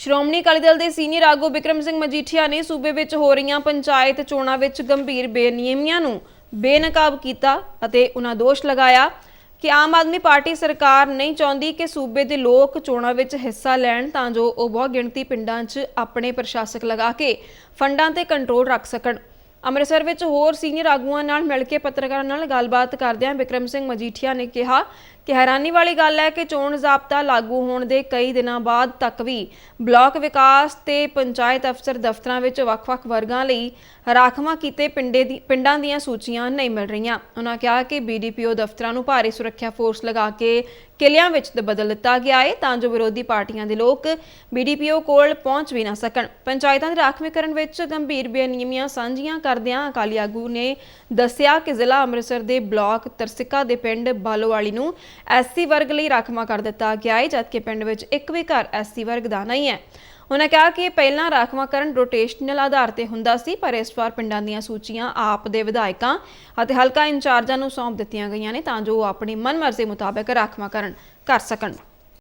ਸ਼੍ਰੋਮਣੀ ਅਕਾਲੀ ਦਲ ਦੇ ਸੀਨੀਅਰ ਆਗੂ ਵਿਕਰਮ ਸਿੰਘ ਮਜੀਠੀਆ ਨੇ ਸੂਬੇ ਵਿੱਚ ਹੋ ਰਹੀਆਂ ਪੰਚਾਇਤ ਚੋਣਾਂ ਵਿੱਚ ਗੰਭੀਰ ਬੇਨਿਯਮੀਆਂ ਨੂੰ ਬੇਨਕਾਬ ਕੀਤਾ ਅਤੇ ਉਹਨਾਂ ਦੋਸ਼ ਲਗਾਇਆ ਕਿ ਆਮ ਆਦਮੀ ਪਾਰਟੀ ਸਰਕਾਰ ਨਹੀਂ ਚਾਹੁੰਦੀ ਕਿ ਸੂਬੇ ਦੇ ਲੋਕ ਚੋਣਾਂ ਵਿੱਚ ਹਿੱਸਾ ਲੈਣ ਤਾਂ ਜੋ ਉਹ ਬਹੁਤ ਗਿਣਤੀ ਪਿੰਡਾਂ 'ਚ ਆਪਣੇ ਪ੍ਰਸ਼ਾਸਕ ਲਗਾ ਕੇ ਫੰਡਾਂ ਤੇ ਕੰਟਰੋਲ ਰੱਖ ਸਕਣ। ਅੰਮ੍ਰਿਤਸਰ ਵਿੱਚ ਹੋਰ ਸੀਨੀਅਰ ਆਗੂਆਂ ਨਾਲ ਮਿਲ ਕੇ ਪੱਤਰਕਾਰਾਂ ਨਾਲ ਗੱਲਬਾਤ ਕਰਦਿਆਂ ਵਿਕਰਮ ਸਿੰਘ ਮਜੀਠੀਆ ਨੇ ਕਿਹਾ ਕਿ ਹੈਰਾਨੀ ਵਾਲੀ ਗੱਲ ਹੈ ਕਿ ਚੋਣ ਜ਼ਾਬਤਾ ਲਾਗੂ ਹੋਣ ਦੇ ਕਈ ਦਿਨਾਂ ਬਾਅਦ ਤੱਕ ਵੀ ਬਲਾਕ ਵਿਕਾਸ ਤੇ ਪੰਚਾਇਤ ਅਫਸਰ ਦਫ਼ਤਰਾਂ ਵਿੱਚ ਵੱਖ-ਵੱਖ ਵਰਗਾਂ ਲਈ ਰਾਖਵਾਂ ਕੀਤੇ ਪਿੰਡੇ ਦੀ ਪਿੰਡਾਂ ਦੀਆਂ ਸੂਚੀਆਂ ਨਹੀਂ ਮਿਲ ਰਹੀਆਂ। ਉਹਨਾਂ ਕਿਹਾ ਕਿ ਬੀਡੀਪੀਓ ਦਫ਼ਤਰਾਂ ਨੂੰ ਭਾਰੀ ਸੁਰੱਖਿਆ ਫੋਰਸ ਲਗਾ ਕੇ ਕਿਲਿਆਂ ਵਿੱਚ ਤਬਦਲ ਦਿੱਤਾ ਗਿਆ ਹੈ ਤਾਂ ਜੋ ਵਿਰੋਧੀ ਪਾਰਟੀਆਂ ਦੇ ਲੋਕ ਬੀਡੀਪੀਓ ਕੋਲ ਪਹੁੰਚ ਵੀ ਨਾ ਸਕਣ। ਪੰਚਾਇਤਾਂ ਦੇ ਰਾਖਵੇਂਕਰਨ ਵਿੱਚ ਗੰਭੀਰ ਬੇਨਿਯਮੀਆਂ ਸਾਂਝੀਆਂ ਕਰਦਿਆਂ ਅਕਾਲੀ ਆਗੂ ਨੇ ਦੱਸਿਆ ਕਿ ਜ਼ਿਲ੍ਹਾ ਅੰਮ੍ਰਿਤਸਰ ਦੇ ਬਲਾਕ ਤਰਸਿੱਕਾ ਦੇ ਪਿੰਡ ਬਾਲੋਵਾਲੀ ਨੂੰ ਐਸਸੀ ਵਰਗ ਲਈ ਰਾਖਵਾਂ ਕਰ ਦਿੱਤਾ ਗਿਆ ਹੈ ਜਦਕਿ ਪਿੰਡ ਵਿੱਚ ਇੱਕ ਵੀ ਘਰ ਐਸਸੀ ਵਰਗ ਦਾ ਨਹੀਂ ਹੈ। ਉਹਨਾਂ ਕਿਹਾ ਕਿ ਪਹਿਲਾਂ ਰਾਖਵਾਂਕਰਨ ਰੋਟੇਸ਼ਨਲ ਆਧਾਰ ਤੇ ਹੁੰਦਾ ਸੀ, ਪਰ ਇਸ ਵਾਰ ਪਿੰਡਾਂ ਦੀਆਂ ਸੂਚੀਆਂ ਆਪ ਦੇ ਵਿਧਾਇਕਾਂ ਅਤੇ ਹਲਕਾ ਇੰਚਾਰਜਾਂ ਨੂੰ ਸੌਂਪ ਦਿੱਤੀਆਂ ਗਈਆਂ ਨੇ ਤਾਂ ਜੋ ਉਹ ਆਪਣੀ ਮਨਮਰਜ਼ੀ ਮੁਤਾਬਕ ਰਾਖਵਾਂਕਰਨ ਕਰ ਸਕਣ।